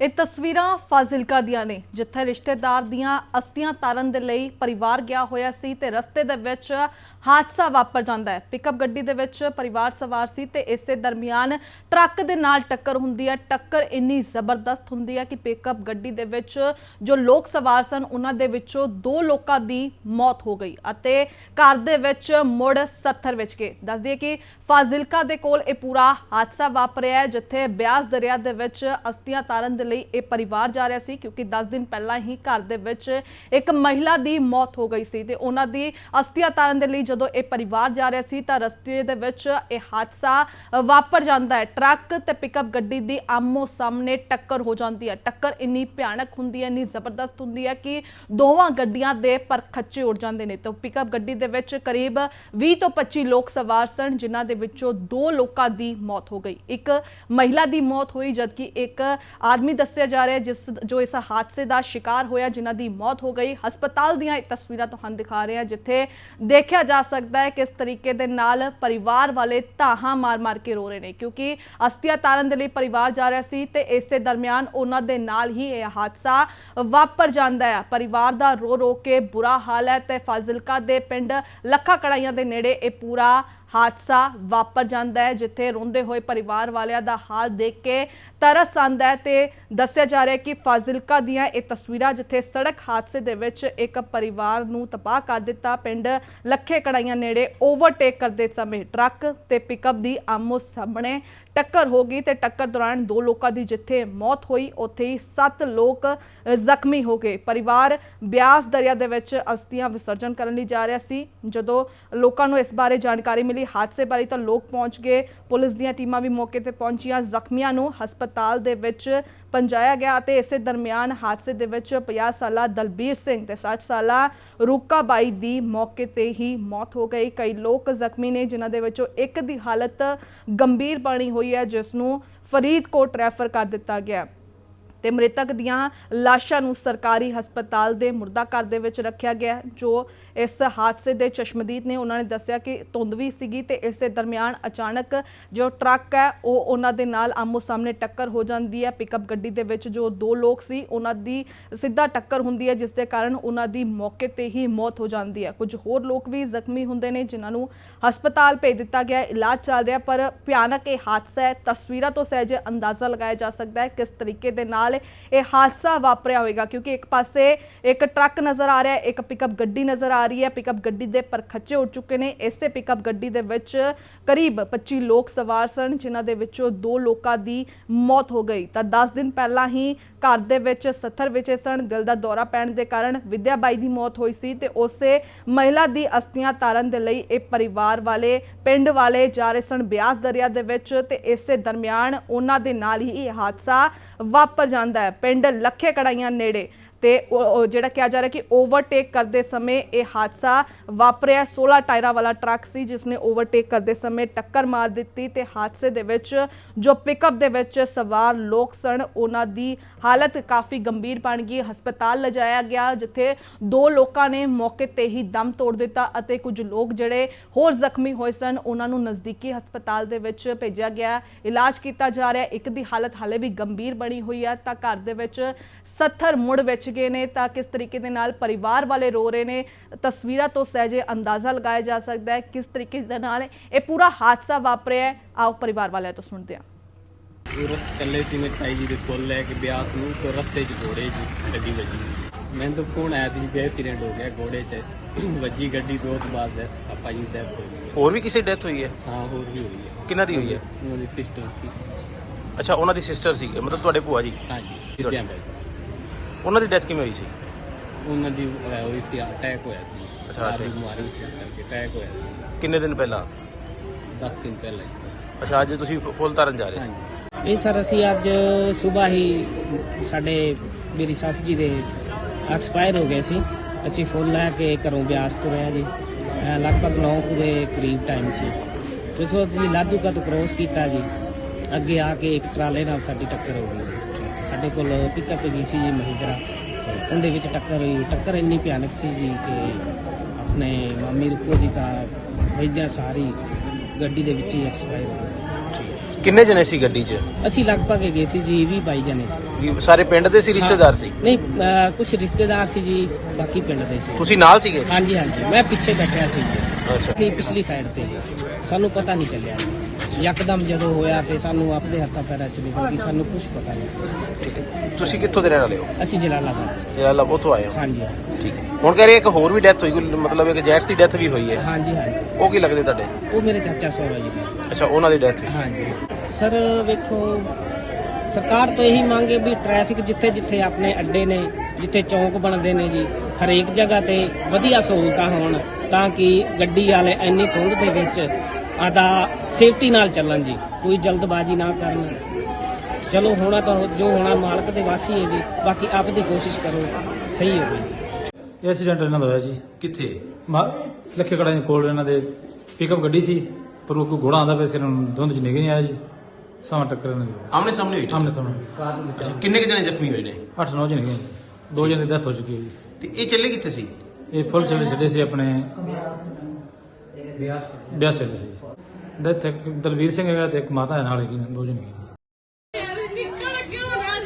ਇਹ ਤਸਵੀਰਾਂ ਫਾਜ਼ਿਲਕਾ ਦੀਆਂ ਨੇ, ਜਿੱਥੇ ਰਿਸ਼ਤੇਦਾਰ ਦੀਆਂ ਅਸਥੀਆਂ ਤਾਰਨ ਦੇ ਲਈ ਪਰਿਵਾਰ ਗਿਆ ਹੋਇਆ ਸੀ ਤੇ ਰਸਤੇ ਦੇ ਵਿੱਚ ਹਾਦਸਾ ਵਾਪਰ ਜਾਂਦਾ ਹੈ। ਪਿਕਅਪ ਗੱਡੀ ਦੇ ਵਿੱਚ ਪਰਿਵਾਰ ਸਵਾਰ ਸੀ ਤੇ ਇਸੇ ਦਰਮਿਆਨ ਟਰੱਕ ਦੇ ਨਾਲ ਟੱਕਰ ਹੁੰਦੀ ਹੈ। ਟੱਕਰ ਇੰਨੀ ਜ਼ਬਰਦਸਤ ਹੁੰਦੀ ਹੈ ਕਿ ਪਿਕਅਪ ਗੱਡੀ ਦੇ ਵਿੱਚ ਜੋ ਲੋਕ ਸਵਾਰ ਸਨ, ਉਹਨਾਂ ਦੇ ਵਿੱਚੋਂ ਦੋ ਲੋਕਾਂ ਦੀ ਮੌਤ ਹੋ ਗਈ ਅਤੇ ਘਰ ਦੇ ਵਿੱਚ ਮੁੜ 70 ਵਿੱਚ ਗਏ। ਦੱਸ ਦਈਏ ਕਿ ਫਾਜ਼ਿਲਕਾ ਦੇ ਕੋਲ ਇਹ ਪੂਰਾ ਹਾਦਸਾ ਵਾਪਰਿਆ ਹੈ, ਜਿੱਥੇ ਬਿਆਸ ਦਰਿਆ ਦੇ ਵਿੱਚ ਅਸਥੀਆਂ ਤਾਰਨ ਦੇ ਲਈ ਇਹ ਪਰਿਵਾਰ ਜਾ ਰਿਹਾ ਸੀ, ਕਿਉਂਕਿ 10 ਦਿਨ ਪਹਿਲਾਂ ਹੀ ਘਰ ਦੇ ਵਿੱਚ ਇੱਕ ਮਹਿਲਾ ਦੀ ਮੌਤ ਹੋ ਗਈ ਸੀ ਤੇ ਉਹਨਾਂ ਦੀ ਅਸਥੀਆਂ ਤਾਰਨ ਦੇ ਲਈ ਜਦੋਂ ਇਹ ਪਰਿਵਾਰ ਜਾ ਰਿਹਾ ਸੀ ਤਾਂ ਰਸਤੇ ਦੇ ਵਿੱਚ ਇਹ ਹਾਦਸਾ ਵਾਪਰ ਜਾਂਦਾ ਹੈ। ਟਰੱਕ ਤੇ ਪਿਕਅਪ ਗੱਡੀ ਦੀ ਆਮੋ ਸਾਹਮਣੇ ਟੱਕਰ ਹੋ ਜਾਂਦੀ ਹੈ। ਟੱਕਰ ਇੰਨੀ ਭਿਆਨਕ ਹੁੰਦੀ ਹੈ, ਇੰਨੀ ਜ਼ਬਰਦਸਤ ਹੁੰਦੀ ਹੈ ਕਿ ਦੋਵਾਂ ਗੱਡੀਆਂ ਦੇ ਪਰ ਖੱਚੇ ਉੱਡ ਜਾਂਦੇ ਨੇ। ਤੇ ਪਿਕਅਪ ਗੱਡੀ ਦੇ ਵਿੱਚ ਕਰੀਬ 20 ਤੋਂ 25 ਲੋਕ ਸਵਾਰ ਸਨ, ਜਿਨ੍ਹਾਂ ਦੇ ਵਿੱਚੋਂ ਦੋ ਲੋਕਾਂ ਦੀ ਮੌਤ ਹੋ ਗਈ। ਇੱਕ ਮਹਿਲਾ ਦੀ ਮੌਤ ਹੋਈ, ਜਦਕਿ ਇੱਕ ਆਦਮੀ ਦੱਸਿਆ ਜਾ ਰਿਹਾ ਜਿਸ ਜੋ ਇਸ ਹਾਦਸੇ ਦਾ ਸ਼ਿਕਾਰ ਹੋਇਆ, ਜਿਨ੍ਹਾਂ ਦੀ ਮੌਤ ਹੋ ਗਈ। ਹਸਪਤਾਲ ਦੀਆਂ ਤਸਵੀਰਾਂ ਤੁਹਾਨੂੰ ਦਿਖਾ ਰਹੇ ਹਾਂ, ਜਿੱਥੇ ਦੇਖਿਆ ਜਾ ਸਕਦਾ ਹੈ ਕਿਸ ਤਰੀਕੇ ਦੇ ਨਾਲ ਪਰਿਵਾਰ ਵਾਲੇ ਧਾਹਾਂ ਮਾਰ-ਮਾਰ ਕੇ ਰੋ ਰਹੇ ਨੇ? ਕਿਉਂਕਿ ਅਸਤੀਆ ਤਾਰਨ ਦੇ ਲਈ ਪਰਿਵਾਰ ਜਾ ਰਿਹਾ ਸੀ ਤੇ ਇਸੇ ਦਰਮਿਆਨ ਉਹਨਾਂ ਦੇ ਨਾਲ ਹੀ ਇਹ ਹਾਦਸਾ ਵਾਪਰ ਜਾਂਦਾ ਹੈ। ਪਰਿਵਾਰ ਦਾ ਰੋ ਰੋ ਕੇ ਬੁਰਾ ਹਾਲ ਹੈ ਤੇ ਫਾਜ਼ਿਲਕਾ ਦੇ ਪਿੰਡ ਲੱਖਾ ਕੜਾਈਆਂ ਦੇ ਨੇੜੇ ਇਹ ਪੂਰਾ ਹਾਦਸਾ ਵਾਪਰ ਜਾਂਦਾ ਹੈ, ਜਿੱਥੇ ਰੋਂਦੇ ਹੋਏ ਪਰਿਵਾਰ ਵਾਲਿਆਂ ਦਾ ਹਾਲ ਦੇਖ ਕੇ ਤਰਸ ਆਂਦਾ ਹੈ ਤੇ ਦੱਸਿਆ ਜਾ ਰਿਹਾ ਹੈ ਕਿ ਫਾਜ਼ਿਲਕਾ ਦੀਆਂ ਇਹ ਤਸਵੀਰਾਂ, ਜਿੱਥੇ ਸੜਕ ਹਾਦਸੇ ਦੇ ਵਿੱਚ ਇੱਕ ਪਰਿਵਾਰ ਨੂੰ ਤਬਾਹ ਕਰ ਦਿੱਤਾ, ਪਿੰਡ ਲੱਖੇ ਕੜਾਈਆਂ ਨੇੜੇ ਓਵਰਟੇਕ ਕਰਦੇ ਸਮੇਂ ਟਰੱਕ ਤੇ ਪਿਕਅਪ ਦੀ ਆਮੋ ਸਾਹਮਣੇ ਟੱਕਰ ਹੋ ਗਈ ਤੇ ਟੱਕਰ ਦੌਰਾਨ ਦੋ ਲੋਕਾਂ ਦੀ ਜਿੱਥੇ ਮੌਤ ਹੋਈ, ਉੱਥੇ ਹੀ 7 ਲੋਕ ਜ਼ਖਮੀ ਹੋ ਗਏ। ਪਰਿਵਾਰ ਬਿਆਸ ਦਰਿਆ ਦੇ ਵਿੱਚ ਅਸਥੀਆਂ ਵਿਸਰਜਨ ਕਰਨ ਲਈ ਜਾ ਰਿਹਾ ਸੀ। ਜਦੋਂ ਲੋਕਾਂ ਨੂੰ ਇਸ ਬਾਰੇ ਜਾਣਕਾਰੀ ਮਿਲੀ, ਹਾਦਸੇ ਬਾਰੇ ਤਾਂ ਲੋਕ ਪਹੁੰਚ ਗਏ। ਪੁਲਿਸ ਦੀਆਂ ਟੀਮਾਂ ਵੀ ਮੌਕੇ ਤੇ ਪਹੁੰਚੀਆਂ। ਜ਼ਖਮੀਆਂ ਨੂੰ ਹਸਪਤਾਲ ਦੇ ਵਿੱਚ ਪਹੁੰਚਾਇਆ ਗਿਆ ਅਤੇ ਇਸੇ ਦਰਮਿਆਨ ਹਾਦਸੇ ਦੇ ਵਿੱਚ 50 ਸਾਲਾ ਦਲਬੀਰ ਸਿੰਘ ਤੇ 60 ਸਾਲਾ ਰੂਕਾ ਬਾਈ ਦੀ ਮੌਕੇ ਤੇ ਹੀ ਮੌਤ ਹੋ ਗਈ। ਕਈ ਲੋਕ ਜ਼ਖਮੀ ਨੇ, ਜਿਨ੍ਹਾਂ ਦੇ ਵਿੱਚੋਂ ਇੱਕ ਦੀ ਹਾਲਤ ਗੰਭੀਰ ਬਣੀ ਹੋਈ ਹੈ, ਜਿਸ ਨੂੰ ਫਰੀਦਕੋਟ ਰੈਫਰ ਕਰ ਦਿੱਤਾ ਗਿਆ। ਤੇ ਮ੍ਰਿਤਕ ਦੀਆਂ ਲਾਸ਼ਾਂ ਨੂੰ ਸਰਕਾਰੀ ਹਸਪਤਾਲ ਦੇ ਮੁਰਦਾ ਘਰ ਦੇ ਵਿੱਚ ਰੱਖਿਆ ਗਿਆ, ਜੋ ਇਸ ਹਾਦਸੇ ਦੇ ਚਸ਼ਮਦੀਦ ਨੇ ਉਹਨਾਂ ਨੇ ਦੱਸਿਆ ਕਿ ਧੁੰਦ ਵੀ ਸੀਗੀ ਤੇ ਇਸੇ ਦਰਮਿਆਨ ਅਚਾਨਕ ਜੋ ਟਰੱਕ ਹੈ, ਉਹ ਉਹਨਾਂ ਦੇ ਨਾਲ ਆਮੋ ਸਾਹਮਣੇ ਟੱਕਰ ਹੋ ਜਾਂਦੀ ਹੈ। ਪਿਕਅਪ ਗੱਡੀ ਦੇ ਵਿੱਚ ਜੋ ਦੋ ਲੋਕ ਸੀ, ਉਹਨਾਂ ਦੀ ਸਿੱਧਾ ਟੱਕਰ ਹੁੰਦੀ ਹੈ, ਜਿਸ ਦੇ ਕਾਰਨ ਉਹਨਾਂ ਦੀ ਮੌਕੇ ਤੇ ਹੀ ਮੌਤ ਹੋ ਜਾਂਦੀ ਹੈ। ਕੁਝ ਹੋਰ ਲੋਕ ਵੀ ਜ਼ਖਮੀ ਹੁੰਦੇ ਨੇ, ਜਿਨ੍ਹਾਂ ਨੂੰ ਹਸਪਤਾਲ ਭੇਜ ਦਿੱਤਾ ਗਿਆ, ਇਲਾਜ ਚੱਲ ਰਿਹਾ, ਪਰ ਭਿਆਨਕ ਇਹ ਹਾਦਸਾ ਹੈ। ਤਸਵੀਰਾਂ ਤੋਂ ਸਹਿਜ ਅੰਦਾਜ਼ਾ ਲਗਾਇਆ ਜਾ ਸਕਦਾ ਹੈ ਕਿਸ ਤਰੀਕੇ ਦੇ ਨਾਲ ਇਹ ਹਾਦਸਾ ਵਾਪਰਿਆ ਹੋਵੇਗਾ, ਕਿਉਂਕਿ ਇੱਕ ਪਾਸੇ ਇੱਕ ਟਰੱਕ ਨਜ਼ਰ ਆ ਰਿਹਾ ਹੈ ਇੱਕ ਪਿਕਅਪ ਗੱਡੀ ਨਜ਼ਰ ਆ ਰਹੀ ਹੈ। ਪਿਕਅਪ ਗੱਡੀ ਦੇ ਪਰਖੱਚੇ ਉੱਡ ਚੁੱਕੇ ਨੇ। ਇਸੇ ਪਿਕਅਪ ਗੱਡੀ ਦੇ ਵਿੱਚ ਕਰੀਬ 25 ਲੋਕ ਸਵਾਰ ਸਨ, ਜਿਨ੍ਹਾਂ ਦੇ ਵਿੱਚੋਂ ਦੋ ਲੋਕਾਂ ਦੀ ਮੌਤ ਹੋ ਗਈ। ਤਾਂ 10 ਦਿਨ ਪਹਿਲਾਂ ਹੀ ਘਰ ਦੇ ਵਿੱਚ 70 ਵਿੱਚ ਸਣ ਦਿਲ ਦਾ ਦੌਰਾ ਪੈਣ ਦੇ ਕਾਰਨ ਵਿਦਿਆ ਦੀ ਮੌਤ ਹੋਈ ਸੀ ਤੇ ਉਸੇ ਮਹਿਲਾ ਦੀ ਅਸਥੀਆਂ ਤਾਰਨ ਦੇ ਲਈ ਇਹ ਪਰਿਵਾਰ ਵਾਲੇ, ਪਿੰਡ ਵਾਲੇ ਜਾ ਰਹੇ ਸਨ ਬਿਆਸ ਦਰਿਆ ਦੇ ਵਿੱਚ ਤੇ ਇਸੇ ਦਰਮਿਆਨ ਉਹਨਾਂ ਦੇ ਨਾਲ ਹੀ ਇਹ ਹਾਦਸਾ ਵਾਪਰ ਜਾਂਦਾ ਹੈ। ਪਿੰਡ ਲੱਖੇ ਕੜਾਈਆਂ ਨੇੜੇ ਤੇ ਉਹ- ਜਿਹੜਾ ਕਿਹਾ ਜਾ ਰਿਹਾ ਕਿ ਓਵਰਟੇਕ ਕਰਦੇ ਸਮੇਂ ਇਹ ਹਾਦਸਾ ਵਾਪਰਿਆ। 16 ਟਾਇਰਾਂ ਵਾਲਾ ਟਰੱਕ ਸੀ ਜਿਸ ਨੇ ਓਵਰਟੇਕ ਕਰਦੇ ਸਮੇਂ ਟੱਕਰ ਮਾਰ ਦਿੱਤੀ ਤੇ ਹਾਦਸੇ ਦੇ ਵਿੱਚ ਜੋ ਪਿਕਅਪ ਦੇ ਵਿੱਚ ਸਵਾਰ ਲੋਕ ਸਨ, ਉਹਨਾਂ ਦੀ ਹਾਲਤ ਕਾਫੀ ਗੰਭੀਰ ਬਣ ਗਈ। ਹਸਪਤਾਲ ਲਿਜਾਇਆ ਗਿਆ, ਜਿੱਥੇ ਦੋ ਲੋਕਾਂ ਨੇ ਮੌਕੇ ਤੇ ਹੀ ਦਮ ਤੋੜ ਦਿੱਤਾ ਅਤੇ ਕੁਝ ਲੋਕ ਜਿਹੜੇ ਹੋਰ ਜ਼ਖਮੀ ਹੋਏ ਸਨ, ਉਹਨਾਂ ਨੂੰ ਨਜ਼ਦੀਕੀ ਹਸਪਤਾਲ ਦੇ ਵਿੱਚ ਭੇਜਿਆ ਗਿਆ। ਇਲਾਜ ਕੀਤਾ ਜਾ ਰਿਹਾ, ਇੱਕ ਦੀ ਹਾਲਤ ਹਾਲੇ ਵੀ ਗੰਭੀਰ ਬਣੀ ਹੋਈ ਹੈ ਤਾਂ ਘਰ ਦੇ ਵਿੱਚ 70 ਮੁੜ ਵਿੱਚ ਗਏ ਨੇ ਤਾਂ ਕਿਸ ਤਰੀਕੇ ਦੇ ਨਾਲ ਪਰਿਵਾਰ ਵਾਲੇ ਰੋ ਰਹੇ ਨੇ? ਤਸਵੀਰਾਂ ਤੋਂ ਸਹਿਜੇ ਅੰਦਾਜ਼ਾ ਲਗਾਇਆ ਜਾ ਸਕਦਾ ਹੈ ਕਿਸ ਤਰੀਕੇ ਦੇ ਨਾਲ ਇਹ ਪੂਰਾ ਹਾਦਸਾ ਵਾਪਰਿਆ ਹੈ? ਆਓ ਪਰਿਵਾਰ ਵਾਲਿਆਂ ਤੋਂ ਸੁਣਦੇ ਹਾਂ। ਉਹ ਚੱਲੇ ਸੀ ਮੇਰੇ ਤਾਈ ਜੀ ਦੇ ਫੁੱਲ ਲੈ ਕੇ ਬਿਆਸ ਨੂੰ ਤੇ ਰਸਤੇ 'ਚ ਘੋੜੇ ਜੀ ਗੱਡੀ ਵੱਜੀ। ਮੈਨੂੰ ਤਾਂ ਫੋਨ ਆਇਆ ਸੀ ਵੀ ਐਕਸੀਡੈਂਟ ਹੋ ਗਿਆ ਘੋੜੇ 'ਚ। ਵੱਜੀ ਗੱਡੀ ਦੋ ਤੋਂ ਬਾਅਦ ਪਾਪਾ ਜੀ ਦਾ ਹੋ ਗਈ। ਹੋਰ ਵੀ ਕਿਸੇ ਡੈਥ ਹੋਈ ਹੈ? ਹਾਂ ਹੋਰ ਵੀ ਹੋਈ ਹੈ। ਕਿਹਨਾਂ ਦੀ ਹੋਈ ਹੈ? ਉਹਨਾਂ ਦੀ ਸਿਸਟਰ ਸੀ। ਅੱਛਾ ਉਹਨਾਂ ਦੀ ਸਿਸਟਰ ਸੀ ਮਤਲਬ ਤੁਹਾਡੇ ਭੂਆ ਜੀ? ਹਾਂਜੀ ਉਹਨਾਂ ਦੀ ਡੈਥ ਕਿਵੇਂ ਹੋਈ ਸੀ? ਉਹਨਾਂ ਦੀ ਅਹ, ਹੋਈ ਸੀ ਅਟੈਕ ਹੋਇਆ ਸੀ। ਅੱਛਾ, ਦੀ attack। ਬਿਮਾਰੀ ਸੀ ਕਰਕੇ ਅਟੈਕ ਹੋਇਆ ਸੀ। ਕਿੰਨੇ ਦਿਨ ਪਹਿਲਾਂ? 10 ਦਿਨ ਪਹਿਲਾਂ ਹੀ। ਅੱਛਾ ਅੱਜ ਤੁਸੀਂ ਫੁੱਲ ਤਾਰਨ ਜਾ ਰਹੇ ਸੀ? ਹਾਂਜੀ। ਇਹ ਸਰ ਅਸੀਂ ਅੱਜ ਸਵੇਰ ਹੀ ਸਾਡੇ ਮੇਰੀ ਸੱਸ ਜੀ ਦੇ ਐਕਸਪਾਇਰ ਹੋ ਗਏ ਸੀ। ਅਸੀਂ ਫੁੱਲ ਲੈ ਕੇ ਘਰੋਂ ਬਿਆਸ ਤੁਰੇ ਹਾਂ ਜੀ। ਅਹ ਲਗਭਗ 9 ਦੇ ਕਰੀਬ ਟਾਈਮ ਸੀ। ਜਿਸੋ ਅਸੀਂ ਲਾਧੂਕਾ ਤੋਂ ਕ੍ਰੋਸ ਕੀਤਾ ਜੀ। ਅੱਗੇ ਆ ਕੇ ਇੱਕ ਟਰਾਲੇ ਨਾਲ ਸਾਡੀ ਟੱਕਰ ਹੋ ਗਈ। ਸਾਡੇ ਕੋਲ ਪਿਕਅਪ ਗਈ ਸੀ ਜੀ ਮਹਿੰਦਰਾ। ਉਹਦੇ ਵਿੱਚ ਟੱਕਰ ਹੋਈ। ਟੱਕਰ ਇੰਨੀ ਭਿਆਨਕ ਸੀ ਜੀ ਕਿ ਆਪਣੇ ਮਾਮੀ ਰੁਕੋ ਜੀ ਤਾਂ ਵੈਦਿਆ ਸਾਰੀ ਗੱਡੀ ਦੇ ਵਿੱਚ ਹੀ ਐਕਸਪਾਇਰ ਹੋ ਗਏ ਕਿੰਨੇ ਜਣੇ ਸੀ ਗੱਡੀ 'ਚ? ਅਸੀਂ ਲਗਭਗ ਗਏ ਸੀ ਜੀ 20 22 ਜਣੇ ਸੀ। ਸਾਰੇ ਪਿੰਡ ਦੇ ਸੀ ਰਿਸ਼ਤੇਦਾਰ ਸੀ? ਨਹੀਂ ਕੁਝ ਰਿਸ਼ਤੇਦਾਰ ਸੀ ਜੀ ਬਾਕੀ ਪਿੰਡ ਦੇ ਸੀ। ਤੁਸੀਂ ਨਾਲ ਸੀਗੇ? ਹਾਂਜੀ ਹਾਂਜੀ। ਮੈਂ ਪਿੱਛੇ ਬੈਠਿਆ ਸੀ ਜੀ। ਅੱਛਾ। ਅਸੀਂ ਪਿਛਲੀ ਸਾਈਡ ਤੇ। ਸਾਨੂੰ ਪਤਾ ਨਹੀਂ ਚੱਲਿਆ। ਜੀ। ਯਕਦਮ ਜਦੋਂ ਹੋਇਆ ਤੇ ਸਾਨੂੰ ਆਪਦੇ ਹੱਥਾਂ ਪੈਰਾਂ ਚ ਨਿਕਲ ਗਈ ਸਾਨੂੰ ਕੁਝ ਪਤਾ ਨਹੀਂ। ਠੀਕ ਹੈ ਤੁਸੀਂ ਕਿੱਥੋਂ ਦੇ ਰਹਿਣ ਵਾਲੇ ਹੋ? ਅਸੀਂ ਜਲਾਲਾਬਾਦ ਤੋਂ। ਯਾਰ ਲੱਭ ਉੱਥੋਂ ਆਏ ਹੋ? ਹਾਂਜੀ। ਠੀਕ ਹੈ। ਹੁਣ ਕਹਿ ਰਹੇ ਇੱਕ ਹੋਰ ਵੀ ਡੈਥ ਹੋਈ ਕੋਈ ਮਤਲਬ ਇੱਕ ਜੈਂਟਸ ਦੀ ਡੈਥ ਵੀ ਹੋਈ ਹੈ। ਹਾਂਜੀ ਹਾਂਜੀ। ਉਹ ਕੀ ਲੱਗਦੇ ਤੁਹਾਡੇ? ਉਹ ਮੇਰੇ ਚਾਚਾ ਸਹੁਰਾ ਜੀ ਅੱਛਾ ਉਹਨਾਂ ਦੀ ਡੈਥ ਹਾਂਜੀ। ਸਰ ਵੇਖੋ ਸਰਕਾਰ ਤੋਂ ਇਹੀ ਮੰਗ ਹੈ ਵੀ ਟ੍ਰੈਫਿਕ ਜਿੱਥੇ ਜਿੱਥੇ ਆਪਣੇ ਅੱਡੇ ਨੇ ਜਿੱਥੇ ਚੌਂਕ ਬਣਦੇ ਨੇ ਜੀ ਹਰੇਕ ਜਗ੍ਹਾ ਤੇ ਵਧੀਆ ਸਹੂਲਤਾਂ ਹੋਣ ਤਾਂ ਕਿ ਗੱਡੀ ਵਾਲੇ ਇੰਨੀ ਧੁੰਦ ਦੇ ਵਿੱਚ ਆਦਾ ਸੇਫਟੀ ਨਾਲ ਚੱਲਣ ਜੀ ਕੋਈ ਜਲਦਬਾਜ਼ੀ ਨਾ ਕਰਨ। ਚਲੋ ਹੋਣਾ ਤਾਂ ਜੋ ਹੋਣਾ ਮਾਲਕ ਦੇ ਵਾਸੀ ਹੈ ਜੀ। ਬਾਕੀ ਆਪ ਦੀ ਕੋਸ਼ਿਸ਼ ਕਰੋ ਸਹੀ ਹੋਵੇ ਜੀ ਐਕਸੀਡੈਂਟ ਇਹਨਾਂ ਦਾ ਹੋਇਆ ਜੀ। ਕਿੱਥੇ? ਮਾ ਲੱਖੇ ਕੜਾ ਦੇ ਕੋਲ ਇਹਨਾਂ ਦੇ ਪਿਕਅਪ ਗੱਡੀ ਸੀ ਪਰ ਉਹ ਕੋਈ ਘੋੜਾ ਆਂਦਾ ਪਿਆ ਸੀ ਇਹਨਾਂ ਨੂੰ ਦੋਂਦ ਚ ਨਿਕਲ ਨਹੀਂ ਆਇਆ ਜੀ। ਸਾਵਾਂ ਟੱਕਰ ਇਹਨਾਂ ਦੀ ਆਮਨੇ ਸਾਹਮਣੇ ਹੋਈ ਆਮਨੇ ਸਾਹਮਣੇ। ਅੱਛਾ ਕਿੰਨੇ ਕੁ ਜਣੇ ਜ਼ਖਮੀ ਹੋਏ ਨੇ? 8-9 ਜਣੇ ਗਏ ਦੋ ਜਣੇ ਦੀ ਡੈਥ ਹੋ ਚੁੱਕੀ ਹੈ ਜੀ। ਤੇ ਇਹ ਚੱਲੇ ਕਿੱਥੇ ਸੀ? ਇਹ ਫੁੱਲ ਚੱਲੇ ਛੱਡੇ ਸੀ ਆਪਣੇ ਵਿਆਹ ਚੱਲੇ ਸੀ। ਡੈਥ ਇੱਕ ਦਲਵੀਰ ਸਿੰਘ ਹੈਗਾ ਤੇ ਇੱਕ ਮਾਤਾ ਹੈ ਨਾਲ ਹੈਗੀ ਦੋ ਜਣੇ ਹੈਗੇ। ਨਿਕਲ ਕਿਉਂ ਨਾ